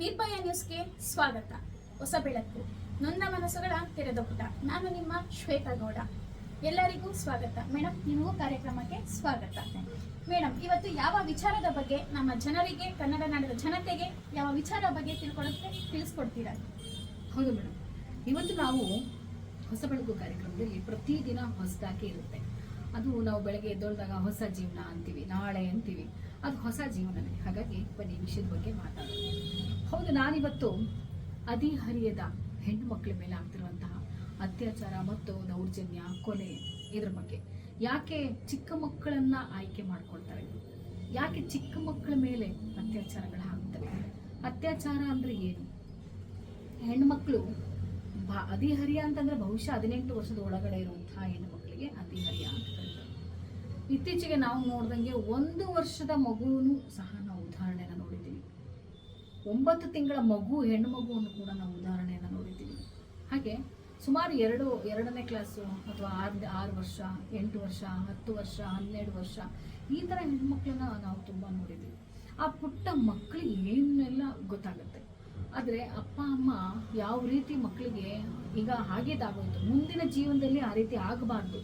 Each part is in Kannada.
ನಿರ್ಭಯ ನ್ಯೂಸ್ಗೆ ಸ್ವಾಗತ. ಹೊಸ ಬೆಳಕು. ನೊಂದ ಮನಸ್ಸುಗಳ ತೆರೆದ ಪುಟ ನಾನು ನಿಮ್ಮ ಶ್ವೇತಾ ಗೌಡ. ಎಲ್ಲರಿಗೂ ಸ್ವಾಗತ. ಮೇಡಮ್ ನಿಮಗೂ ಕಾರ್ಯಕ್ರಮಕ್ಕೆ ಸ್ವಾಗತ. ಮೇಡಮ್ ಇವತ್ತು ಯಾವ ವಿಚಾರದ ಬಗ್ಗೆ ನಮ್ಮ ಜನರಿಗೆ, ಕನ್ನಡ ನಾಡಿನ ಜನತೆಗೆ ಯಾವ ವಿಚಾರ ಬಗ್ಗೆ ತಿಳ್ಕೊಳ್ಳೋಕ್ಕೆ ತಿಳಿಸ್ಕೊಡ್ತೀರಾ? ಹೌದು ಮೇಡಮ್ ಇವತ್ತು ನಾವು ಹೊಸ ಬೆಳಕು ಕಾರ್ಯಕ್ರಮದಲ್ಲಿ ಪ್ರತಿದಿನ ಹೊಸದಾಗಿ ಇರುತ್ತೆ. ಅದು ನಾವು ಬೆಳಗ್ಗೆ ಎದ್ದೊಳ್ದಾಗ ಹೊಸ ಜೀವನ ಅಂತೀವಿ, ನಾಳೆ ಅಂತೀವಿ. ಅದು ಹೊಸ ಜೀವನವೇ. ಹಾಗಾಗಿ ಬನ್ನಿ ವಿಷಯದ ಬಗ್ಗೆ ಮಾತಾಡೋಣ. ಹೌದು, ನಾನಿವತ್ತು ಹದಿಹರಿಯದ ಹೆಣ್ಣು ಮಕ್ಕಳ ಮೇಲೆ ಆಗ್ತಿರುವಂತಹ ಅತ್ಯಾಚಾರ ಮತ್ತು ದೌರ್ಜನ್ಯ, ಕೊಲೆ ಇದ್ರ ಬಗ್ಗೆ. ಯಾಕೆ ಚಿಕ್ಕ ಮಕ್ಕಳನ್ನ ಆಯ್ಕೆ ಮಾಡ್ಕೊಳ್ತಾರೆ? ಯಾಕೆ ಚಿಕ್ಕ ಮಕ್ಕಳ ಮೇಲೆ ಅತ್ಯಾಚಾರಗಳಾಗ್ತವೆ? ಅತ್ಯಾಚಾರ ಅಂದ್ರೆ ಏನು? ಹೆಣ್ಮಕ್ಳು ಹದಿಹರಿಯ ಅಂತಂದ್ರೆ ಬಹುಶಃ ಹದಿನೆಂಟು ವರ್ಷದ ಒಳಗಡೆ ಇರುವಂತಹ ಹೆಣ್ಣು ಮಕ್ಕಳಿಗೆ ಅದಿಹರಿಯ ಅಂತ ಕರೀತಾರೆ ಇತ್ತೀಚೆಗೆ ನಾವು ನೋಡ್ದಂಗೆ ಒಂದು ವರ್ಷದ ಮಗುವನ್ನು ಸಹ ನಾವು ಉದಾಹರಣೆನ ನೋಡಿದ್ದೀವಿ. ಒಂಬತ್ತು ತಿಂಗಳ ಮಗು, ಹೆಣ್ಣು ಮಗುವನ್ನು ಕೂಡ ನಾವು ಉದಾಹರಣೆಯನ್ನು ನೋಡಿದ್ದೀವಿ. ಹಾಗೆ ಸುಮಾರು ಎರಡು, ಎರಡನೇ ಕ್ಲಾಸು ಅಥವಾ ಆರು ಆರು ವರ್ಷ, ಎಂಟು ವರ್ಷ, ಹತ್ತು ವರ್ಷ, ಹನ್ನೆರಡು ವರ್ಷ ಈ ಥರ ಹೆಣ್ಮಕ್ಳನ್ನ ನಾವು ತುಂಬ ನೋಡಿದ್ದೀವಿ. ಆ ಪುಟ್ಟ ಮಕ್ಕಳಿಗೆ ಏನೆಲ್ಲ ಗೊತ್ತಾಗುತ್ತೆ? ಆದರೆ ಅಪ್ಪ, ಅಮ್ಮ ಯಾವ ರೀತಿ ಮಕ್ಕಳಿಗೆ ಈಗ ಹಾಗೇದಾಗೋಯ್ತು ಮುಂದಿನ ಜೀವನದಲ್ಲಿ ಆ ರೀತಿ ಆಗಬಾರ್ದು.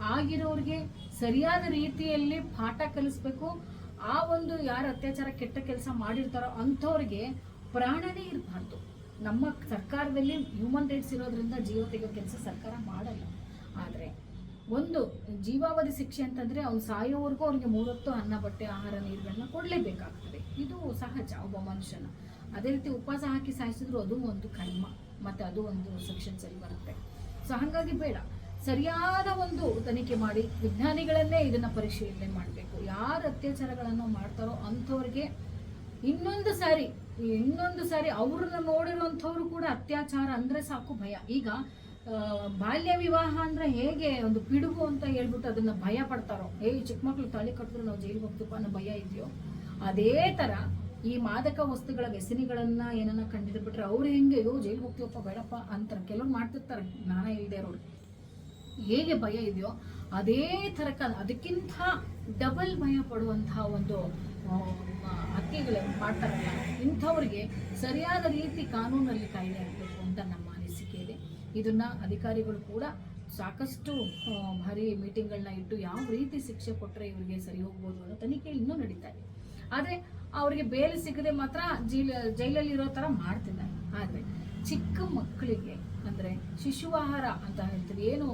ಆಗಿರೋರಿಗೆ ಸರಿಯಾದ ರೀತಿಯಲ್ಲಿ ಪಾಠ ಕಲಿಸ್ಬೇಕು. ಆ ಒಂದು ಯಾರು ಅತ್ಯಾಚಾರ, ಕೆಟ್ಟ ಕೆಲಸ ಮಾಡಿರ್ತಾರೋ ಅಂಥವ್ರಿಗೆ ಪ್ರಾಣನೇ ಇರಬಾರ್ದು. ನಮ್ಮ ಸರ್ಕಾರದಲ್ಲಿ ಹ್ಯೂಮನ್ ರೈಟ್ಸ್ ಇರೋದ್ರಿಂದ ಜೀವ ತೆಗೆಯೋ ಕೆಲಸ ಸರ್ಕಾರ ಮಾಡಲ್ಲ. ಆದರೆ ಒಂದು ಜೀವಾವಧಿ ಶಿಕ್ಷೆ ಅಂತಂದ್ರೆ ಅವ್ನು ಸಾಯೋವರೆಗೂ ಅವ್ರಿಗೆ ಮೂರೊತ್ತು ಅನ್ನ, ಬಟ್ಟೆ, ಆಹಾರ ನೀರುಗಳನ್ನ ಕೊಡಲೇಬೇಕಾಗ್ತದೆ. ಇದು ಸಹಜ, ಒಬ್ಬ ಮನುಷ್ಯನ. ಅದೇ ರೀತಿ ಉಪವಾಸ ಹಾಕಿ ಸಾಯಿಸಿದ್ರು ಅದು ಒಂದು ಕರ್ಮ, ಮತ್ತೆ ಅದು ಒಂದು ಸೆಕ್ಷನ್ ಸರಿ ಬರುತ್ತೆ. ಸೊ ಹಾಗಾಗಿ ಬೇಡ. ಸರಿಯಾದ ಒಂದು ತನಿಖೆ ಮಾಡಿ, ವಿಜ್ಞಾನಿಗಳನ್ನೇ ಇದನ್ನ ಪರಿಶೀಲನೆ ಮಾಡಬೇಕು. ಯಾರು ಅತ್ಯಾಚಾರಗಳನ್ನು ಮಾಡ್ತಾರೋ ಅಂಥವ್ರಿಗೆ ಇನ್ನೊಂದು ಸಾರಿ ಇನ್ನೊಂದು ಸಾರಿ ಅವ್ರನ್ನ ನೋಡಿರುವಂಥವ್ರು ಕೂಡ ಅತ್ಯಾಚಾರ ಅಂದ್ರೆ ಸಾಕು ಭಯ. ಈಗ ಬಾಲ್ಯ ವಿವಾಹ ಅಂದ್ರೆ ಹೇಗೆ? ಒಂದು ಪಿಡುಗು ಅಂತ ಹೇಳ್ಬಿಟ್ಟು ಅದನ್ನ ಭಯ ಪಡ್ತಾರೋ? ಏ ಚಿಕ್ಕ ಮಕ್ಳು ತಾಳಿ ಕಟ್ಟಿದ್ರು ನಾವು ಜೈಲಿಗೆ ಹೋಗ್ತೀವಪ್ಪ ಅನ್ನೋ ಭಯ ಇದೆಯೋ? ಅದೇ ತರ ಈ ಮಾದಕ ವಸ್ತುಗಳ ವ್ಯಸನಿಗಳನ್ನ ಏನನ್ನ ಕಂಡಿದ್ಬಿಟ್ರೆ ಅವ್ರು ಹೆಂಗೆ, ಅಯ್ಯೋ, ಜೈಲಿಗೆ ಹೋಗ್ತೀವಪ್ಪ, ಬೇಡಪ್ಪ ಅಂತಾರೆ. ಕೆಲವ್ರು ಮಾಡ್ತಿರ್ತಾರೆ ಜ್ಞಾನ ಇಲ್ಲದೆ ಇರೋರು. ಹೇಗೆ ಭಯ ಇದೆಯೋ, ಅದೇ ತರ ಕ- ಅದಕ್ಕಿಂತ ಡಬಲ್ ಭಯ ಪಡುವಂತಹ ಒಂದು ಹಕ್ಕಿಗಳು ಮಾಡ್ತಾರಲ್ಲ, ಇಂಥವ್ರಿಗೆ ಸರಿಯಾದ ರೀತಿ ಕಾನೂನಲ್ಲಿ ಕಾಯ್ದೆ ಆಗಬೇಕು ಅಂತ ನಮ್ಮ ಇದನ್ನ ಅಧಿಕಾರಿಗಳು ಕೂಡ ಸಾಕಷ್ಟು ಭಾರಿ ಮೀಟಿಂಗ್ಗಳನ್ನ ಇಟ್ಟು ಯಾವ ರೀತಿ ಶಿಕ್ಷೆ ಕೊಟ್ಟರೆ ಇವರಿಗೆ ಸರಿ ಹೋಗ್ಬೋದು ಅನ್ನೋ ತನಿಖೆ ಇನ್ನೂ ನಡೀತಾ ಇದೆ. ಆದರೆ ಅವರಿಗೆ ಬೇಲ್ ಸಿಗದೆ ಮಾತ್ರ ಜೈಲ ಜೈಲಲ್ಲಿ ಇರೋ ಥರ ಮಾಡ್ತಿದ್ದಾರೆ. ಆದರೆ ಚಿಕ್ಕ ಮಕ್ಕಳಿಗೆ ಅಂದರೆ ಶಿಶುಆಹಾರ ಅಂತ ಹೇಳ್ತೀವಿ. ಏನು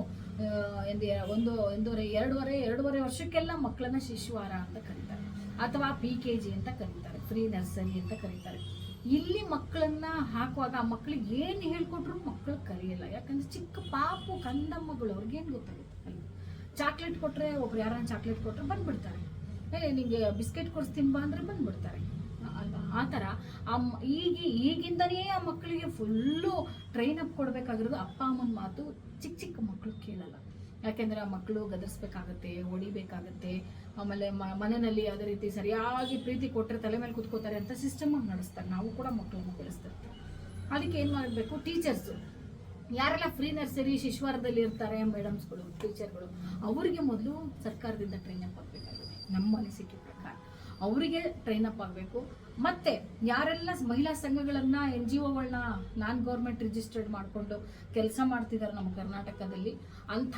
ಎಂದ, ಒಂದು, ಒಂದೂವರೆ, ಎರಡೂವರೆ ಎರಡೂವರೆ ವರ್ಷಕ್ಕೆಲ್ಲ ಮಕ್ಕಳನ್ನ ಶಿಶು ಆಹಾರ ಅಂತ ಕರೀತಾರೆ. ಅಥವಾ ಪಿ ಕೆ ಜಿ ಅಂತ ಕರೀತಾರೆ. ಫ್ರೀ ನರ್ಸರಿ ಅಂತ ಕರೀತಾರೆ. ಇಲ್ಲಿ ಮಕ್ಕಳನ್ನ ಹಾಕುವಾಗ ಆ ಮಕ್ಕಳಿಗೆ ಏನು ಹೇಳ್ಕೊಟ್ರು ಮಕ್ಕಳು ಕಲಿಯಲ್ಲ ಯಾಕಂದ್ರೆ ಚಿಕ್ಕ ಪಾಪು ಕಂದಮ್ಮಗಳು ಅವ್ರಿಗೇನು ಗೊತ್ತಾಗುತ್ತೆ? ಅಲ್ವಾ ಚಾಕ್ಲೇಟ್ ಕೊಟ್ರೆ ಒಬ್ರು ಯಾರನ್ನ ಚಾಕ್ಲೇಟ್ ಕೊಟ್ರೆ ಬಂದ್ಬಿಡ್ತಾರೆ. ಏ ನಿಮಗೆ ಬಿಸ್ಕೆಟ್ ಕೊಡಿಸ್ತೀನಿ ಬಾ ಅಂದ್ರೆ ಬಂದ್ಬಿಡ್ತಾರೆ. ಅಲ್ವಾ ಆ ಥರ ಆ ಈಗ, ಈಗಿಂದನೇ ಆ ಮಕ್ಕಳಿಗೆ ಫುಲ್ಲು ಟ್ರೈನ್ ಅಪ್ ಕೊಡಬೇಕಾಗಿರೋದು ಅಪ್ಪ, ಅಮ್ಮನ ಮಾತು ಚಿಕ್ಕ ಚಿಕ್ಕ ಮಕ್ಕಳು ಕೇಳಲ್ಲ. ಯಾಕೆಂದ್ರೆ ಆ ಮಕ್ಕಳು ಗದರ್ಸ್ಬೇಕಾಗತ್ತೆ, ಹೊಡಿಬೇಕಾಗತ್ತೆ, ಆಮೇಲೆ ಮನೆಯಲ್ಲಿ ಯಾವುದೇ ರೀತಿ ಸರಿಯಾಗಿ ಪ್ರೀತಿ ಕೊಟ್ಟರೆ ತಲೆ ಮೇಲೆ ಕುತ್ಕೋತಾರೆ ಅಂತ ಸಿಸ್ಟಮ್ ನಡೆಸ್ತಾರೆ. ನಾವು ಕೂಡ ಮಕ್ಕಳನ್ನು ಬೆಳೆಸ್ತಾರೆ ಅದಕ್ಕೆ ಏನು ಮಾಡಬೇಕು? ಟೀಚರ್ಸು ಯಾರೆಲ್ಲ ಫ್ರೀ ನರ್ಸರಿ ಶಿಶುವಾರದಲ್ಲಿ ಇರ್ತಾರೆ ಮೇಡಮ್ಸ್ಗಳು ಟೀಚರ್ಗಳು ಅವರಿಗೆ ಮೊದಲು ಸರ್ಕಾರದಿಂದ ಟ್ರೈನ್ ಅಪ್ ನಮ್ಮ ಅನಿಸಿಕೆ ಅವರಿಗೆ ಟ್ರೈನ್ ಅಪ್ ಆಗಬೇಕು. ಮತ್ತೆ ಯಾರೆಲ್ಲ ಮಹಿಳಾ ಸಂಘಗಳನ್ನ, ಎನ್ ಜಿ ಒಗಳನ್ನ ನಾನ್ ಗೌರ್ಮೆಂಟ್ ರಿಜಿಸ್ಟರ್ಡ್ ಮಾಡಿಕೊಂಡು ಕೆಲಸ ಮಾಡ್ತಿದ್ದಾರೆ ನಮ್ಮ ಕರ್ನಾಟಕದಲ್ಲಿ, ಅಂಥ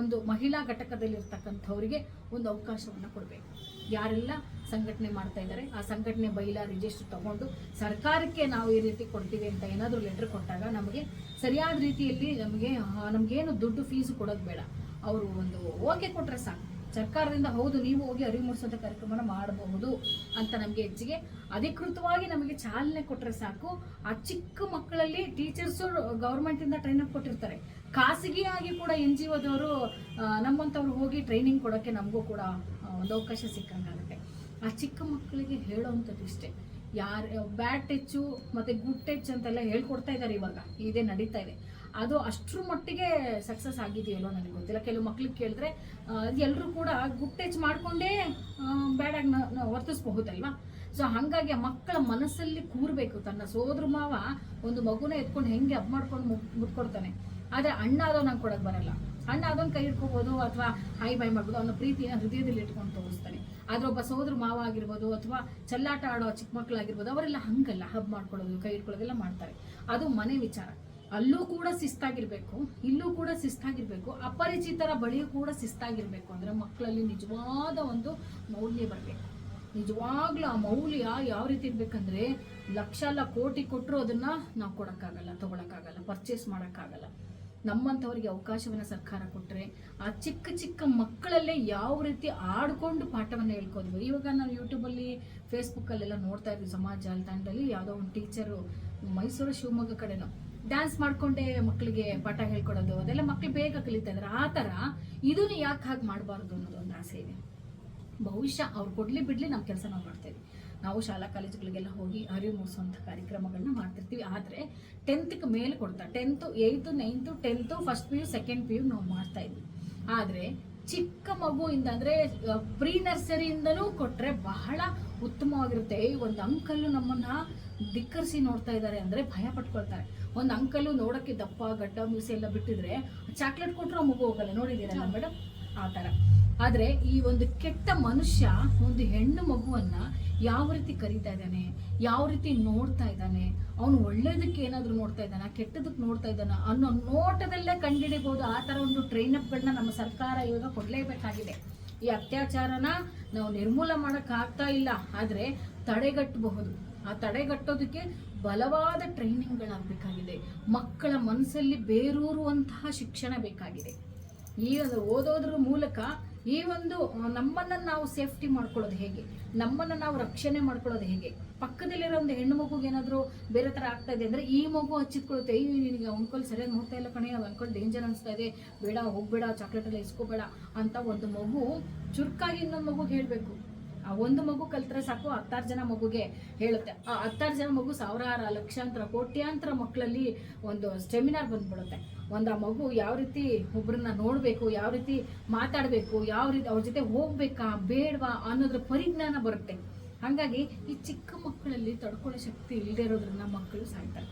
ಒಂದು ಮಹಿಳಾ ಘಟಕದಲ್ಲಿ ಇರ್ತಕ್ಕಂಥವರಿಗೆ ಒಂದು ಅವಕಾಶವನ್ನು ಕೊಡಬೇಕು. ಯಾರೆಲ್ಲ ಸಂಘಟನೆ ಮಾಡ್ತಾ ಇದ್ದಾರೆ ಆ ಸಂಘಟನೆ ಬೈಲ ರಿಜಿಸ್ಟರ್ ತಗೊಂಡು ಸರ್ಕಾರಕ್ಕೆ ನಾವು ಈ ರೀತಿ ಕೊಡ್ತೀವಿ ಅಂತ ಏನಾದರೂ ಲೆಟರ್ ಕೊಟ್ಟಾಗ ನಮಗೆ ಸರಿಯಾದ ರೀತಿಯಲ್ಲಿ ನಮಗೆ ನಮಗೇನು ದುಡ್ಡು ಫೀಸ್ ಕೊಡೋದು ಬೇಡ. ಅವರು ಒಂದು ಓಕೆ ಕೊಟ್ಟರೆ ಸಾಕು. ಸರ್ಕಾರದಿಂದ ಹೌದು, ನೀವು ಹೋಗಿ ಅರಿವು ಮೂಡಿಸುವಂಥ ಕಾರ್ಯಕ್ರಮನ ಮಾಡಬಹುದು ಅಂತ ನಮಗೆ ಹೆಚ್ಚಿಗೆ ಅಧಿಕೃತವಾಗಿ ನಮಗೆ ಚಾಲನೆ ಕೊಟ್ಟರೆ ಸಾಕು. ಆ ಚಿಕ್ಕ ಮಕ್ಕಳಲ್ಲಿ ಟೀಚರ್ಸು ಗೌರ್ಮೆಂಟಿಂದ ಟ್ರೈನ್ ಅಪ್ ಕೊಟ್ಟಿರ್ತಾರೆ. ಖಾಸಗಿಯಾಗಿ ಕೂಡ ಎನ್ ಜಿ ಒದವರು ನಮ್ಮಂಥವ್ರು ಹೋಗಿ ಟ್ರೈನಿಂಗ್ ಕೊಡೋಕ್ಕೆ ನಮಗೂ ಕೂಡ ಒಂದು ಅವಕಾಶ ಸಿಕ್ಕಂಗಾಗುತ್ತೆ. ಆ ಚಿಕ್ಕ ಮಕ್ಕಳಿಗೆ ಹೇಳೋವಂಥದ್ದು ಇಷ್ಟೇ. ಯಾರು ಬ್ಯಾಡ್ ಟಚ್ಚು ಮತ್ತು ಗುಡ್ ಟಚ್ ಅಂತೆಲ್ಲ ಹೇಳ್ಕೊಡ್ತಾ ಇದ್ದಾರೆ ಇವಾಗ. ಇದೇ ನಡೀತಾ ಇದೆ. ಅದು ಅಷ್ಟರ ಮಟ್ಟಿಗೆ ಸಕ್ಸಸ್ ಆಗಿದೆಯಲ್ಲೋ ನನಗೆ ಗೊತ್ತಿಲ್ಲ. ಕೆಲವು ಮಕ್ಳಿಗೆ ಕೇಳಿದ್ರೆ ಎಲ್ಲರೂ ಕೂಡ ಗುಡ್ ಟಚ್ ಮಾಡಿಕೊಂಡೇ ಬ್ಯಾಡಾಗಿ ವರ್ತಿಸ್ಬಹುದಲ್ವಾ? ಸೊ ಹಾಗಾಗಿ ಮಕ್ಕಳ ಮನಸ್ಸಲ್ಲಿ ಕೂರಬೇಕು. ತನ್ನ ಸೋದ್ರ ಮಾವ ಒಂದು ಮಗುನ ಎತ್ಕೊಂಡು ಹೆಂಗೆ ಅಪ್ ಮಾಡ್ಕೊಂಡು ಮುಟ್ ಮುಟ್ಕೊಡ್ತಾನೆ. ಆದರೆ ಅಣ್ಣ ಅದೋ ನಂಗೆ ಕೊಡೋಕೆ ಬರಲ್ಲ. ಅಣ್ಣ ಅದೊಂದು ಕೈ ಹಿಡ್ಕೋಬೋದು ಅಥವಾ, ಹಾಯ್ ಬಾಯ್ ಮಾಡ್ಬೋದು. ಅವನ ಪ್ರೀತಿನ ಹೃದಯದಲ್ಲಿ ಇಟ್ಕೊಂಡು ತೋರಿಸ್ತಾನೆ. ಆದ್ರೆ ಒಬ್ಬ ಸೋದರ ಮಾವ ಆಗಿರ್ಬೋದು ಅಥವಾ ಚಲ್ಲಾಟ ಆಡೋ ಚಿಕ್ಕ ಮಕ್ಕಳಾಗಿರ್ಬೋದು, ಅವರೆಲ್ಲ ಹಂಗಲ್ಲ ಹಬ್ ಮಾಡ್ಕೊಳ್ಳೋದು, ಕೈ ಇಟ್ಕೊಳ್ಳೋದೆಲ್ಲ ಮಾಡ್ತಾರೆ. ಅದು ಮನೆ ವಿಚಾರ. ಅಲ್ಲೂ ಕೂಡ ಶಿಸ್ತಾಗಿರ್ಬೇಕು, ಇಲ್ಲೂ ಕೂಡ ಶಿಸ್ತಾಗಿರ್ಬೇಕು, ಅಪರಿಚಿತರ ಬಳಿಯೂ ಕೂಡ ಶಿಸ್ತಾಗಿರ್ಬೇಕು. ಅಂದ್ರೆ ಮಕ್ಕಳಲ್ಲಿ ನಿಜವಾದ ಒಂದು ಮೌಲ್ಯ ಬರಬೇಕು. ನಿಜವಾಗ್ಲೂ ಆ ಮೌಲ್ಯ ಯಾವ ರೀತಿ ಇರ್ಬೇಕಂದ್ರೆ ಲಕ್ಷ ಕೋಟಿ ಕೊಟ್ಟರು ಅದನ್ನ ನಾವು ಕೊಡಕ್ಕಾಗಲ್ಲ, ತಗೊಳಕ್ಕಾಗಲ್ಲ ಪರ್ಚೇಸ್ ಮಾಡಕ್ಕಾಗಲ್ಲ. ನಮ್ಮಂಥವ್ರಿಗೆ ಅವಕಾಶವನ್ನ ಸರ್ಕಾರ ಕೊಟ್ಟರೆ ಆ ಚಿಕ್ಕ ಚಿಕ್ಕ ಮಕ್ಕಳಲ್ಲೇ ಯಾವ ರೀತಿ ಆಡ್ಕೊಂಡು ಪಾಠವನ್ನ ಹೇಳ್ಕೋದ್ವಿ. ಇವಾಗ ನಾವು ಯೂಟ್ಯೂಬಲ್ಲಿ ಫೇಸ್ಬುಕ್ಕಲ್ಲೆಲ್ಲ ನೋಡ್ತಾ ಇದ್ವಿ, ಸಮಾಜ ಜಾಲತಾಣದಲ್ಲಿ ಯಾವುದೋ ಒಂದು ಟೀಚರು ಮೈಸೂರು ಶಿವಮೊಗ್ಗ ಕಡೆನೋ ಡ್ಯಾನ್ಸ್ ಮಾಡ್ಕೊಂಡೇ ಮಕ್ಕಳಿಗೆ ಪಾಠ ಹೇಳ್ಕೊಡೋದು, ಅದೆಲ್ಲ ಮಕ್ಕಳು ಬೇಗ ಕಲಿತಾ ಇದ್ದಾರೆ ಆ ಥರ ಇದನ್ನು ಯಾಕೆ ಹಾಗೆ ಮಾಡಬಾರ್ದು ಅನ್ನೋದು ಒಂದು ಆಸೆ ಇದೆ. ಬಹುಶಃ ಅವ್ರು ಕೊಡ್ಲಿ ಬಿಡ್ಲಿ ನಮ್ಮ ಕೆಲಸ ನಾವು ಮಾಡ್ತೇವೆ ನಾವು ಶಾಲಾ ಕಾಲೇಜುಗಳಿಗೆಲ್ಲ ಹೋಗಿ ಅರಿವು ಮೂಡಿಸುವಂಥ ಕಾರ್ಯಕ್ರಮಗಳನ್ನ ಮಾಡ್ತಿರ್ತೀವಿ. ಆದರೆ ಟೆಂತ್ಗೆ ಮೇಲೆ ಕೊಡ್ತಾ tenth eighth ninth tenth first P U second P U ನಾವು ಮಾಡ್ತಾ ಇದ್ವಿ. ಆದರೆ ಚಿಕ್ಕ ಮಗುವಿಂದ ಅಂದರೆ ಪ್ರೀ ನರ್ಸರಿಯಿಂದನೂ ಕೊಟ್ಟರೆ ಬಹಳ ಉತ್ತಮವಾಗಿರುತ್ತೆ. ಈ ಒಂದು ಅಂಕಲ್ಲು ನಮ್ಮನ್ನ ಧಿಕ್ಕರಿಸಿ ನೋಡ್ತಾ ಇದ್ದಾರೆ ಅಂದರೆ ಭಯ ಪಟ್ಕೊಳ್ತಾರೆ. ಒಂದು ಅಂಕಲ್ಲು ನೋಡೋಕ್ಕೆ ದಪ್ಪ ಗಡ್ಡ ಮೀಸೆ ಎಲ್ಲ ಬಿಟ್ಟಿದ್ರೆ ಚಾಕ್ಲೇಟ್ ಕೊಟ್ಟರು ಮಗು ಹೋಗಲ್ಲ. ನೋಡಿದ್ದೀರಲ್ಲ ಮೇಡಮ್ ಆ ಥರ. ಆದರೆ ಈ ಒಂದು ಕೆಟ್ಟ ಮನುಷ್ಯ ಒಂದು ಹೆಣ್ಣು ಮಗುವನ್ನ ಯಾವ ರೀತಿ ಕರೀತಾ ಇದ್ದಾನೆ, ಯಾವ ರೀತಿ ನೋಡ್ತಾ ಇದ್ದಾನೆ, ಅವನು ಒಳ್ಳೇದಕ್ಕೆ ಏನಾದರೂ ನೋಡ್ತಾ ಇದ್ದಾನ, ಕೆಟ್ಟದಕ್ಕೆ ನೋಡ್ತಾ ಇದ್ದಾನ ಅನ್ನೋ ನೋಟದಲ್ಲೇ ಕಂಡುಹಿಡಿಬಹುದು ಆ ಥರ ಒಂದು ಟ್ರೈನಪ್ಗಳನ್ನ ನಮ್ಮ ಸರ್ಕಾರ ಇವಾಗ ಕೊಡಲೇಬೇಕಾಗಿದೆ. ಈ ಅತ್ಯಾಚಾರನ ನಾವು ನಿರ್ಮೂಲ ಮಾಡೋಕ್ಕಾಗ್ತಾ ಇಲ್ಲ, ಆದರೆ ತಡೆಗಟ್ಟಬಹುದು. ಆ ತಡೆಗಟ್ಟೋದಕ್ಕೆ ಬಲವಾದ ಟ್ರೈನಿಂಗ್ಗಳಾಗಬೇಕಾಗಿದೆ ಮಕ್ಕಳ ಮನಸ್ಸಲ್ಲಿ ಬೇರೂರುವಂತಹ ಶಿಕ್ಷಣ ಬೇಕಾಗಿದೆ. ಈ ಓದೋದ್ರ ಮೂಲಕ ಈ ಒಂದು ನಮ್ಮನ್ನ ನಾವು ಸೇಫ್ಟಿ ಮಾಡ್ಕೊಳ್ಳೋದು ಹೇಗೆ? ನಮ್ಮನ್ನ ನಾವು ರಕ್ಷಣೆ ಮಾಡ್ಕೊಳ್ಳೋದು ಹೇಗೆ? ಪಕ್ಕದಲ್ಲಿರೋ ಒಂದು ಹೆಣ್ಣು ಮಗುಗೆ ಏನಾದರೂ ಬೇರೆ ಥರ ಆಗ್ತಾ ಇದೆ ಅಂದರೆ ಈ ಮಗು ಹಚ್ಚಿಟ್ಕೊಳ್ಳುತ್ತೆ ಈ ನಿನಗೆ ಅಂಕಲ್ ಸರಿಯಾಗಿ ನೋಡ್ತಾ ಇಲ್ಲ ಕಣೆ ಅಂಕಲ್ ಡೇಂಜರ್ ಅನಿಸ್ತಾ ಇದೆ, ಬೇಡ, ಹೋಗ್ಬೇಡ ಚಾಕ್ಲೇಟ್ ಎಲ್ಲ ಇಸ್ಕೋಬೇಡ ಅಂತ ಒಂದು ಮಗು ಚುರುಕಾಗಿ ಇನ್ನೊಂದು ಮಗು ಹೇಳಬೇಕು. ಆ ಒಂದು ಮಗು ಕಲ್ತ್ರೆ ಸಾಕು, ಹತ್ತಾರು ಜನ ಮಗುಗೆ ಹೇಳುತ್ತೆ. ಆ ಹತ್ತಾರು ಜನ ಮಗು ಸಾವಿರಾರು ಲಕ್ಷಾಂತರ, ಕೋಟ್ಯಾಂತರ ಮಕ್ಕಳಲ್ಲಿ ಒಂದು ಸೆಮಿನಾರ್ ಬಂದ್ಬಿಡುತ್ತೆ. ಒಂದು ಆ ಮಗು ಯಾವ ರೀತಿ ಒಬ್ಬರನ್ನ ನೋಡಬೇಕು, ಯಾವ ರೀತಿ ಮಾತಾಡಬೇಕು, ಯಾವ ರೀತಿ ಅವ್ರ ಜೊತೆ ಹೋಗ್ಬೇಕಾ, ಬೇಡವಾ ಅನ್ನೋದ್ರ ಪರಿಜ್ಞಾನ ಬರುತ್ತೆ. ಹಾಗಾಗಿ ಈ ಚಿಕ್ಕ ಮಕ್ಕಳಲ್ಲಿ ತಡ್ಕೊಳ್ಳೋ ಶಕ್ತಿ ಇಲ್ಲದೆ ಇರೋದ್ರಿಂದ ಮಕ್ಕಳು ಸಾಯ್ತಾರೆ.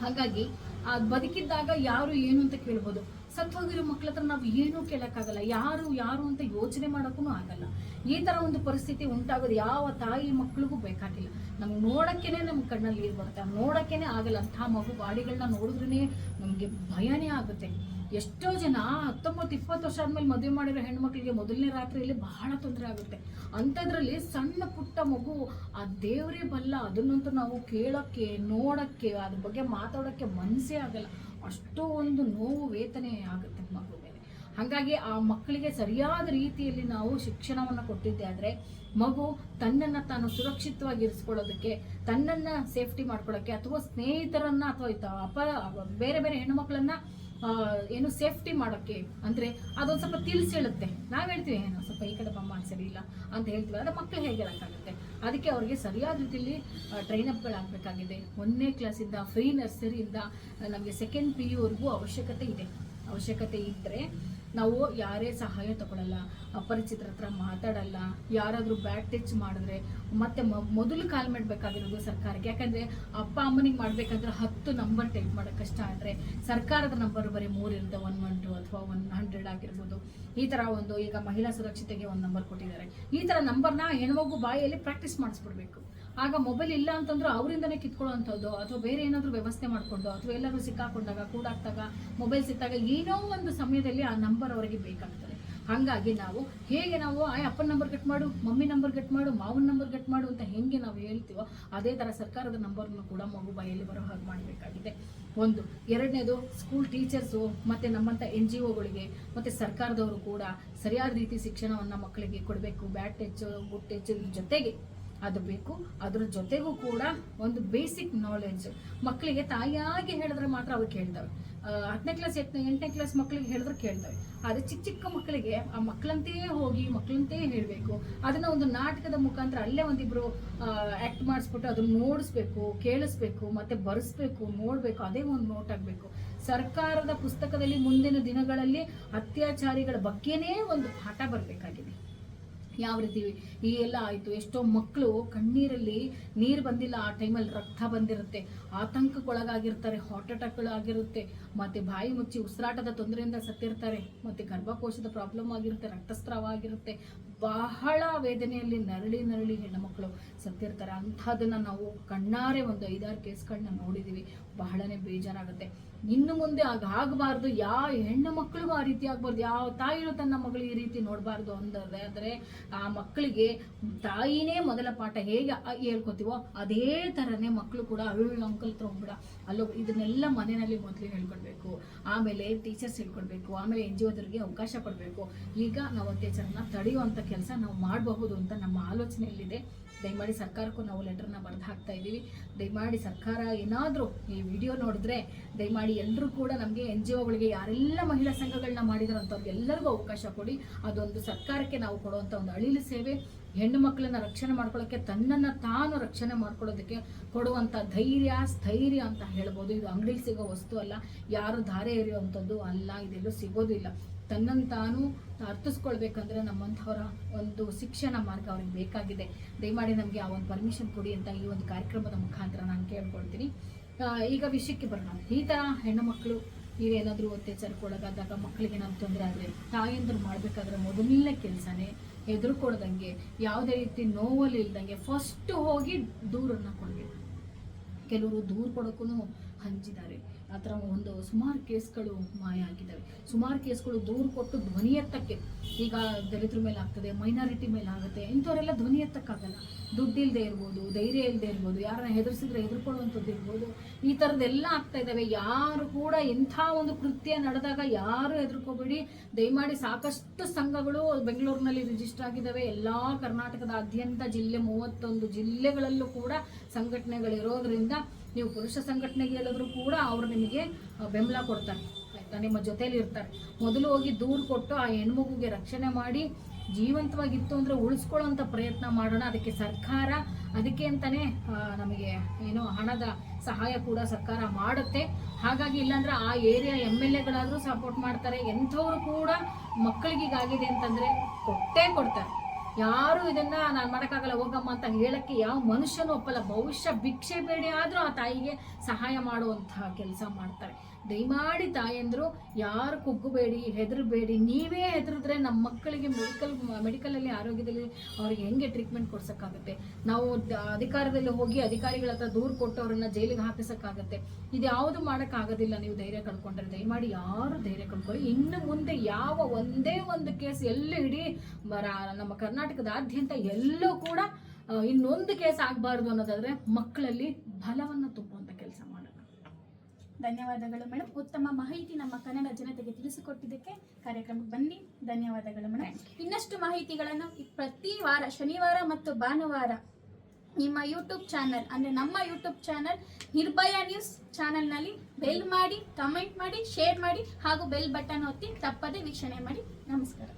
ಹಾಗಾಗಿ ಆ ಬದುಕಿದ್ದಾಗ ಯಾರು ಏನು ಅಂತ ಕೇಳ್ಬೋದು? ಸತ್ತೋಗಿರೋ ಮಕ್ಳ ಹತ್ರ ನಾವು ಏನೂ ಕೇಳಕ್ಕಾಗಲ್ಲ. ಯಾರು ಯಾರು ಅಂತ ಯೋಚನೆ ಮಾಡೋಕ್ಕೂ ಆಗಲ್ಲ. ಈ ತರ ಒಂದು ಪರಿಸ್ಥಿತಿ ಉಂಟಾಗೋದು ಯಾವ ತಾಯಿ ಮಕ್ಳಿಗೂ ಬೇಕಾಗಿಲ್ಲ. ನಮ್ಗೆ ನೋಡಕ್ಕೇನೆ ನಮ್ಮ ಕಣ್ಣಲ್ಲಿ ನೀರು ಬರುತ್ತೆ. ನೋಡಕ್ಕೇನೆ ಆಗಲ್ಲ. ಅಂಥ ಮಗು ಬಾಡಿಗಳನ್ನ ನೋಡಿದ್ರೇ ನಮಗೆ ಭಯನೇ ಆಗುತ್ತೆ. ಎಷ್ಟೋ ಜನ ಹತ್ತೊಂಬತ್ತು, ಇಪ್ಪತ್ತು ವರ್ಷ ಆದಮೇಲೆ ಮದುವೆ ಮಾಡಿರೋ ಹೆಣ್ಮಕ್ಳಿಗೆ ಮೊದಲನೇ ರಾತ್ರಿಯಲ್ಲಿ ಬಹಳ ತೊಂದರೆ ಆಗುತ್ತೆ. ಅಂಥದ್ರಲ್ಲಿ ಸಣ್ಣ ಪುಟ್ಟ ಮಗು ಆ ದೇವರೇ ಬಲ್ಲ. ಅದನ್ನಂತೂ ನಾವು ಕೇಳೋಕ್ಕೆ, ನೋಡೋಕ್ಕೆ, ಅದ್ರ ಬಗ್ಗೆ ಮಾತಾಡೋಕ್ಕೆ ಮನಸ್ಸೇ ಆಗಲ್ಲ. ಅಷ್ಟೋ ಒಂದು ನೋವು, ವೇತನೆ ಆಗುತ್ತೆ ಮಗು ಮೇಲೆ. ಹಾಗಾಗಿ ಆ ಮಕ್ಕಳಿಗೆ ಸರಿಯಾದ ರೀತಿಯಲ್ಲಿ ನಾವು ಶಿಕ್ಷಣವನ್ನು ಕೊಟ್ಟಿದ್ದೆ ಆದರೆ, ಮಗು ತನ್ನನ್ನು ತಾನು ಸುರಕ್ಷಿತವಾಗಿ ಇರಿಸ್ಕೊಳ್ಳೋದಕ್ಕೆ, ತನ್ನನ್ನು ಸೇಫ್ಟಿ ಮಾಡ್ಕೊಳ್ಳೋಕ್ಕೆ ಅಥವಾ ಸ್ನೇಹಿತರನ್ನು ಅಥವಾ ಅಪ ಬೇರೆ ಬೇರೆ ಹೆಣ್ಣುಮಕ್ಕಳನ್ನ ಏನು ಸೇಫ್ಟಿ ಮಾಡೋಕ್ಕೆ ಅಂದರೆ ಅದೊಂದು ಸ್ವಲ್ಪ ತಿಳಿಸಿ ಹೇಳುತ್ತೆ ನಾವು ಹೇಳ್ತೀವಿ ಏನೋ ಸ್ವಲ್ಪ ಈ ಕಡೆ ಬಮ್ಮ ಸರಿ ಇಲ್ಲ ಅಂತ ಹೇಳ್ತೀವಿ. ಆದರೆ ಮಕ್ಕಳು ಹೇಗೆ ಹೇಳೋಕ್ಕಾಗುತ್ತೆ? ಅದಕ್ಕೆ ಅವರಿಗೆ ಸರಿಯಾದ ರೀತಿಯಲ್ಲಿ ಟ್ರೈನ್ ಅಪ್ಗಳಾಗಬೇಕಾಗಿದೆ ಒಂದನೇ ಕ್ಲಾಸಿಂದ ಫ್ರೀ ನರ್ಸರಿಯಿಂದ ನಮಗೆ ಸೆಕೆಂಡ್ ಪಿ ಯುವರೆಗೂ ಅವಶ್ಯಕತೆ ಇದೆ. ಅವಶ್ಯಕತೆ ಇದ್ದರೆ ನಾವು ಯಾರೇ ಸಹಾಯ ತಗೊಳ್ಳಲ್ಲ ಅಪರಿಚಿತರ ಹತ್ರ ಮಾತಾಡಲ್ಲ, ಯಾರಾದರೂ ಬ್ಯಾಡ್ ಟಚ್ ಮಾಡಿದ್ರೆ ಮತ್ತೆ ಮೊದಲು ಕಾಲ್ ಮಾಡಬೇಕಾಗಿರೋದು ಸರ್ಕಾರಕ್ಕೆ. ಯಾಕಂದ್ರೆ ಅಪ್ಪ ಅಮ್ಮನಿಗೆ ಮಾಡ್ಬೇಕಂದ್ರೆ ಹತ್ತು ನಂಬರ್ ಟೈಪ್ ಮಾಡೋಕೆ ಕಷ್ಟ ಆದರೆ ಸರ್ಕಾರದ ನಂಬರ್ ಬರೀ ಮೂರು ಇರುತ್ತೆ ಒನ್ ಒನ್ ಟು ಅಥವಾ ಒನ್ ಹಂಡ್ರೆಡ್ ಆಗಿರ್ಬೋದು. ಈ ಥರ ಒಂದು ಈಗ ಮಹಿಳಾ ಸುರಕ್ಷತೆಗೆ ಒಂದು ನಂಬರ್ ಕೊಟ್ಟಿದ್ದಾರೆ. ಈ ಥರ ನಂಬರ್ನ ಹೆಣ್ಮಗು ಬಾಯಲ್ಲಿ ಪ್ರಾಕ್ಟೀಸ್ ಮಾಡಿಸ್ಬಿಡ್ಬೇಕು. ಆಗ ಮೊಬೈಲ್ ಇಲ್ಲ ಅಂತಂದ್ರೆ ಅವರಿಂದನೇ ಕಿತ್ಕೊಳ್ಳುವಂಥದ್ದು, ಅಥವಾ ಬೇರೆ ಏನಾದರೂ ವ್ಯವಸ್ಥೆ ಮಾಡಿಕೊಂಡು, ಅಥವಾ ಎಲ್ಲರೂ ಸಿಕ್ಕಾಕೊಂಡಾಗ ಕೂಡಾಕ್ದಾಗ ಮೊಬೈಲ್ ಸಿಕ್ಕಾಗ ಏನೋ ಒಂದು ಸಮಯದಲ್ಲಿ ಆ ನಂಬರ್ ಅವರಿಗೆ ಬೇಕಾಗ್ತದೆ. ಹಾಗಾಗಿ ನಾವು ಹೇಗೆ ನಾವು ಆ ಅಪ್ಪನ ನಂಬರ್ ಕಟ್ ಮಾಡು, ಮಮ್ಮಿ ನಂಬರ್ ಕಟ್ ಮಾಡು, ಮಾವನ ನಂಬರ್ ಕಟ್ ಮಾಡು ಅಂತ ಹೆಂಗೆ ನಾವು ಹೇಳ್ತೀವೋ, ಅದೇ ಥರ ಸರ್ಕಾರದ ನಂಬರ್ನು ಕೂಡ ಮಗು ಬಾಯಲ್ಲಿ ಬರೋ ಹಾಗೆ ಮಾಡಬೇಕಾಗಿದೆ. ಒಂದು, ಎರಡನೇದು ಸ್ಕೂಲ್ ಟೀಚರ್ಸು ಮತ್ತು ನಮ್ಮಂಥ ಎನ್ ಜಿ ಒಗಳಿಗೆ, ಮತ್ತು ಸರ್ಕಾರದವರು ಕೂಡ ಸರಿಯಾದ ರೀತಿ ಶಿಕ್ಷಣವನ್ನು ಮಕ್ಕಳಿಗೆ ಕೊಡಬೇಕು ಬ್ಯಾಟ್ ಟೆಚ್ಚು ಗುಡ್ ಟಚ್ ಜೊತೆಗೆ. ಅದು ಬೇಕು. ಅದ್ರ ಜೊತೆಗೂ ಕೂಡ ಒಂದು ಬೇಸಿಕ್ ನಾಲೆಡ್ಜ್ ಮಕ್ಕಳಿಗೆ ತಾಯಿಯಾಗಿ ಹೇಳಿದ್ರೆ ಮಾತ್ರ ಅವ್ರು ಕೇಳ್ತವೆ. ಹತ್ತನೇ ಕ್ಲಾಸ್ ಎಂಟನೇ ಎಂಟನೇ ಕ್ಲಾಸ್ ಮಕ್ಕಳಿಗೆ ಹೇಳಿದ್ರೆ ಕೇಳ್ತವೆ. ಆದರೆ ಚಿಕ್ಕ ಚಿಕ್ಕ ಮಕ್ಕಳಿಗೆ ಆ ಮಕ್ಕಳಂತೆಯೇ ಹೋಗಿ ಮಕ್ಕಳಂತೆಯೇ ಹೇಳಬೇಕು. ಅದನ್ನ ಒಂದು ನಾಟಕದ ಮುಖಾಂತರ ಅಲ್ಲೇ ಒಂದಿಬ್ರು ಆಕ್ಟ್ ಮಾಡಿಸ್ಬಿಟ್ಟು ಅದನ್ನ ನೋಡಿಸ್ಬೇಕು, ಕೇಳಿಸ್ಬೇಕು, ಮತ್ತೆ ಬರೆಸ್ಬೇಕು, ನೋಡ್ಬೇಕು. ಅದೇ ಒಂದು ನೋಟ್ ಆಗಬೇಕು. ಸರ್ಕಾರದ ಪುಸ್ತಕದಲ್ಲಿ ಮುಂದಿನ ದಿನಗಳಲ್ಲಿ ಅತ್ಯಾಚಾರಿಗಳ ಬಗ್ಗೆನೇ ಒಂದು ಪಾಠ ಬರಬೇಕಾಗಿದೆ. ಯಾವ ರೀತಿ ಈ ಎಲ್ಲ ಆಯಿತು? ಎಷ್ಟೋ ಮಕ್ಕಳು ಕಣ್ಣೀರಲ್ಲಿ ನೀರು ಬಂದಿಲ್ಲ. ಆ ಟೈಮಲ್ಲಿ ರಕ್ತ ಬಂದಿರುತ್ತೆ. ಆತಂಕಕ್ಕೊಳಗಾಗಿರ್ತಾರೆ ಹಾರ್ಟ್ ಅಟ್ಯಾಕ್ಗಳಾಗಿರುತ್ತೆ ಮತ್ತು ಬಾಯಿ ಮುಚ್ಚಿ ಉಸಿರಾಟದ ತೊಂದರೆಯಿಂದ ಸತ್ತಿರ್ತಾರೆ, ಮತ್ತು ಗರ್ಭಕೋಶದ ಪ್ರಾಬ್ಲಮ್ ಆಗಿರುತ್ತೆ ರಕ್ತಸ್ರಾವ ಆಗಿರುತ್ತೆ ಬಹಳ ವೇದನೆಯಲ್ಲಿ ನರಳಿ ನರಳಿ ಹೆಣ್ಣುಮಕ್ಕಳು ಸತ್ತಿರ್ತಾರೆ. ಅಂಥದ್ದನ್ನು ನಾವು ಕಣ್ಣಾರೆ ಒಂದು ಐದಾರು ಕೇಸ್ಗಳನ್ನ ನೋಡಿದೀವಿ. ಬಹಳನೇ ಬೇಜಾರಾಗುತ್ತೆ. ಇನ್ನು ಮುಂದೆ ಆಗ ಆಗಬಾರ್ದು, ಯಾವ ಹೆಣ್ಣು ಮಕ್ಕಳಿಗೂ ಆ ರೀತಿ ಆಗ್ಬಾರ್ದು, ಯಾವ ತಾಯಿನೂ ತನ್ನ ಮಗಳು ಈ ರೀತಿ ನೋಡಬಾರ್ದು ಅಂದರೆ ಆದರೆ, ಆ ಮಕ್ಕಳಿಗೆ ತಾಯಿನೇ ಮೊದಲ ಪಾಠ ಹೇಗೆ ಹೇಳ್ಕೊತೀವೋ, ಅದೇ ಥರನೇ ಮಕ್ಕಳು ಕೂಡ ಅಳು ಹತ್ರ ಹೋಗ್ಬಿಡ. ಅಲ್ಲೋ, ಇದನ್ನೆಲ್ಲ ಮನೆಯಲ್ಲಿ ಮೊದಲು ಹೇಳ್ಕೊಡ್ಬೇಕು. ಆಮೇಲೆ ಟೀಚರ್ಸ್ ಹೇಳ್ಕೊಡ್ಬೇಕು. ಆಮೇಲೆ ಎನ್ ಜಿ ಒದರಿಗೆ ಅವಕಾಶ ಕೊಡಬೇಕು. ಈಗ ನಾವು ಅತ್ಯಾಚಾರನ ತಡೆಯುವಂಥ ಕೆಲಸ ನಾವು ಮಾಡಬಹುದು ಅಂತ ನಮ್ಮ ಆಲೋಚನೆಯಲ್ಲಿದೆ. ದಯಮಾಡಿ ಸರ್ಕಾರಕ್ಕೂ ನಾವು ಲೆಟರ್ನ ಬರೆದು ಹಾಕ್ತಾ ಇದ್ದೀವಿ. ದಯಮಾಡಿ ಸರ್ಕಾರ ಏನಾದರೂ ಈ ವಿಡಿಯೋ ನೋಡಿದ್ರೆ, ದಯಮಾಡಿ ಎಲ್ಲರೂ ಕೂಡ ನಮಗೆ ಎನ್ ಜಿ ಒಗಳಿಗೆ ಯಾರೆಲ್ಲ ಮಹಿಳಾ ಸಂಘಗಳನ್ನ ಮಾಡಿದಾರೋ ಎಲ್ಲರಿಗೂ ಅವಕಾಶ ಕೊಡಿ. ಅದೊಂದು ಸರ್ಕಾರಕ್ಕೆ ನಾವು ಕೊಡುವಂಥ ಒಂದು ಅಳಿಲು ಸೇವೆ. ಹೆಣ್ಣು ಮಕ್ಕಳನ್ನ ರಕ್ಷಣೆ ಮಾಡ್ಕೊಳ್ಳೋಕ್ಕೆ ತನ್ನನ್ನು ತಾನು ರಕ್ಷಣೆ ಮಾಡ್ಕೊಳ್ಳೋದಕ್ಕೆ ಕೊಡುವಂಥ ಧೈರ್ಯ, ಸ್ಥೈರ್ಯ ಅಂತ ಹೇಳ್ಬೋದು. ಇದು ಅಂಗಡಿಲಿ ಸಿಗೋ ವಸ್ತು ಅಲ್ಲ, ಯಾರು ಧಾರೆ ಎರೆಯುವಂಥದ್ದು ಅಲ್ಲ, ಇದೆಲ್ಲೂ ಸಿಗೋದಿಲ್ಲ ತನ್ನನ್ನು ತಾನು ಅರ್ಥಿಸ್ಕೊಳ್ಬೇಕಂದ್ರೆ ನಮ್ಮಂಥವರ ಒಂದು ಶಿಕ್ಷಣ ಮಾರ್ಗ ಅವ್ರಿಗೆ ಬೇಕಾಗಿದೆ. ದಯಮಾಡಿ ನಮಗೆ ಆ ಒಂದು ಪರ್ಮಿಷನ್ ಕೊಡಿ ಅಂತ ಈ ಒಂದು ಕಾರ್ಯಕ್ರಮದ ಮುಖಾಂತರ ನಾನು ಕೇಳ್ಕೊಳ್ತೀನಿ. ಈಗ ವಿಷಯಕ್ಕೆ ಬರೋಣ. ಈ ಥರ ಹೆಣ್ಣು ಮಕ್ಕಳು ನೀವೇನಾದರೂ ಅತ್ಯಾಚಾರಕ್ಕೆ ಒಳಗಾದಾಗ ಮಕ್ಕಳಿಗೆ ನಾವು ತೊಂದರೆ ಆದರೆ ತಾಯಿಯಂದ್ರು ಮಾಡಬೇಕಾದ್ರೆ ಮೊದಲನೇ ಕೆಲಸನೇ ಹೆದರ್ಕೊಳ್ದಂಗೆ, ಯಾವುದೇ ರೀತಿ ನೋವಲ್ಲಿ ಇಲ್ದಂಗೆ ಫಸ್ಟ್ ಹೋಗಿ ದೂರನ್ನು ಕೊಡಬೇಕು. ಕೆಲವರು ದೂರು ಕೊಡೋಕ್ಕೂ ಹಂಚಿದ್ದಾರೆ. ಆ ಥರ ಒಂದು ಸುಮಾರು ಕೇಸ್ಗಳು ಮಾಯ ಆಗಿದ್ದಾವೆ. ಸುಮಾರು ಕೇಸ್ಗಳು ದೂರು ಕೊಟ್ಟು ಧ್ವನಿ ಎತ್ತಕ್ಕೆ ಈಗ ದಲಿತರ ಮೇಲೆ ಆಗ್ತದೆ, ಮೈನಾರಿಟಿ ಮೇಲೆ ಆಗುತ್ತೆ, ಇಂಥವರೆಲ್ಲ ಧ್ವನಿ ಎತ್ತಕ್ಕಾಗಲ್ಲ. ದುಡ್ಡು ಇಲ್ಲದೆ ಇರ್ಬೋದು, ಧೈರ್ಯ ಇಲ್ಲದೆ ಇರ್ಬೋದು, ಯಾರನ್ನ ಹೆದರ್ಸಿದ್ರೆ ಹೆದರ್ಕೊಳ್ಳುವಂಥದ್ದು ಇರ್ಬೋದು, ಈ ಥರದ್ದೆಲ್ಲ ಆಗ್ತಾ ಇದ್ದಾವೆ. ಯಾರು ಕೂಡ ಇಂಥ ಒಂದು ಕೃತ್ಯ ನಡೆದಾಗ ಯಾರು ಹೆದರ್ಕೋಬೇಡಿ. ದಯಮಾಡಿ ಸಾಕಷ್ಟು ಸಂಘಗಳು ಬೆಂಗಳೂರಿನಲ್ಲಿ ರಿಜಿಸ್ಟರ್ ಆಗಿದ್ದಾವೆ. ಎಲ್ಲ ಕರ್ನಾಟಕದಾದ್ಯಂತ ಜಿಲ್ಲೆ, ಮೂವತ್ತೊಂದು ಜಿಲ್ಲೆಗಳಲ್ಲೂ ಕೂಡ ಸಂಘಟನೆಗಳಿರೋದ್ರಿಂದ ನೀವು ಪುರುಷ ಸಂಘಟನೆಗೆ ಹೇಳಿದ್ರು ಕೂಡ ಅವರು ನಿಮಗೆ ಬೆಂಬಲ ಕೊಡ್ತಾರೆ. ಆಯ್ತಾ? ನಿಮ್ಮ ಜೊತೇಲಿ ಇರ್ತಾರೆ. ಮೊದಲು ಹೋಗಿ ದೂರು ಕೊಟ್ಟು ಆ ಹೆಣ್ಮಗುಗೆ ರಕ್ಷಣೆ ಮಾಡಿ, ಜೀವಂತವಾಗಿತ್ತು ಅಂದರೆ ಉಳಿಸ್ಕೊಳ್ಳೋಂಥ ಪ್ರಯತ್ನ ಮಾಡೋಣ. ಅದಕ್ಕೆ ಸರ್ಕಾರ, ಅದಕ್ಕೆ ಅಂತಾನೆ ನಮಗೆ ಏನು ಹಣದ ಸಹಾಯ ಕೂಡ ಸರ್ಕಾರ ಮಾಡುತ್ತೆ. ಹಾಗಾಗಿ ಇಲ್ಲಾಂದ್ರೆ ಆ ಏರಿಯಾ ಎಂ ಎಲ್ ಎಗಳಾದರೂ ಸಪೋರ್ಟ್ ಮಾಡ್ತಾರೆ. ಎಂಥವ್ರು ಕೂಡ ಮಕ್ಕಳಿಗೆ ಈಗಾಗಿದೆ ಅಂತಂದ್ರೆ ಕೊಟ್ಟೇ ಕೊಡ್ತಾರೆ. ಯಾರು ಇದನ್ನ ನಾನು ಮಾಡೋಕ್ಕಾಗಲ್ಲ, ಹೋಗಮ್ಮ ಅಂತ ಹೇಳಕ್ಕೆ ಯಾವ ಮನುಷ್ಯನೂ ಒಪ್ಪಲ್ಲ. ಭವಿಷ್ಯ ಭಿಕ್ಷೆ ಬೇಡಿ ಆದರೂ ಆ ತಾಯಿಗೆ ಸಹಾಯ ಮಾಡುವಂತಹ ಕೆಲಸ ಮಾಡ್ತಾರೆ. ದಯಮಾಡಿ ತಾಯಂದ್ರು, ಯಾರು ಕುಗ್ಗಬೇಡಿ, ಹೆದರಬೇಡಿ, ನೀವೇ ಹೆದರಿದ್ರೆ ನಮ್ಮ ಮಕ್ಕಳಿಗೆ ಮೆಡಿಕಲ್ ಮೆಡಿಕಲಲ್ಲಿ ಆರೋಗ್ಯದಲ್ಲಿ ಅವ್ರಿಗೆ ಹೆಂಗೆ ಟ್ರೀಟ್ಮೆಂಟ್ ಕೊಡ್ಸೋಕ್ಕಾಗುತ್ತೆ? ನಾವು ಅಧಿಕಾರದಲ್ಲಿ ಹೋಗಿ ಅಧಿಕಾರಿಗಳ ಹತ್ರ ದೂರು ಕೊಟ್ಟು ಅವರನ್ನ ಜೈಲಿಗೆ ಹಾಕಿಸೋಕ್ಕಾಗತ್ತೆ. ಇದು ಯಾವುದು ಮಾಡೋಕ್ಕಾಗೋದಿಲ್ಲ, ನೀವು ಧೈರ್ಯ ಕಳ್ಕೊಂಡ್ರೆ ದಯಮಾಡಿ ಯಾರು ಧೈರ್ಯ ಕಳ್ಕೊಳ್ಳಿ ಇನ್ನು ಮುಂದೆ ಯಾವ ಒಂದೇ ಒಂದು ಕೇಸ್ ಎಲ್ಲೂ ಇಡೀ ನಮ್ಮ ಕರ್ನಾಟಕದಾದ್ಯಂತ ಎಲ್ಲೂ ಕೂಡ ಇನ್ನೊಂದು ಕೇಸ್ ಆಗಬಾರ್ದು ಅನ್ನೋದಾದ್ರೆ ಮಕ್ಕಳಲ್ಲಿ ಬಲವನ್ನು ತುಂಬುವಂಥ ಕೆಲಸ ಮಾಡೋಣ ಧನ್ಯವಾದಗಳು ಮೇಡಮ್. ಉತ್ತಮ ಮಾಹಿತಿ ನಮ್ಮ ಕನ್ನಡ ಜನತೆಗೆ ತಿಳಿಸಿಕೊಟ್ಟಿದ್ದಕ್ಕೆ ಕಾರ್ಯಕ್ರಮಕ್ಕೆ ಬನ್ನಿ. ಧನ್ಯವಾದಗಳು ಮೇಡಮ್. ಇನ್ನಷ್ಟು ಮಾಹಿತಿಗಳನ್ನು ಪ್ರತಿ ವಾರ ಶನಿವಾರ ಮತ್ತು ಭಾನುವಾರ ನಿಮ್ಮ ಯೂಟ್ಯೂಬ್ ಚಾನಲ್ ಅಂದರೆ ನಮ್ಮ ಯೂಟ್ಯೂಬ್ ಚಾನಲ್ ನಿರ್ಭಯ ನ್ಯೂಸ್ ಚಾನಲ್ನಲ್ಲಿ ಬೆಲ್ ಮಾಡಿ ಕಮೆಂಟ್ ಮಾಡಿ ಶೇರ್ ಮಾಡಿ ಹಾಗೂ ಬೆಲ್ ಬಟನ್ ಒತ್ತಿ ತಪ್ಪದೇ ವೀಕ್ಷಣೆ ಮಾಡಿ. ನಮಸ್ಕಾರ.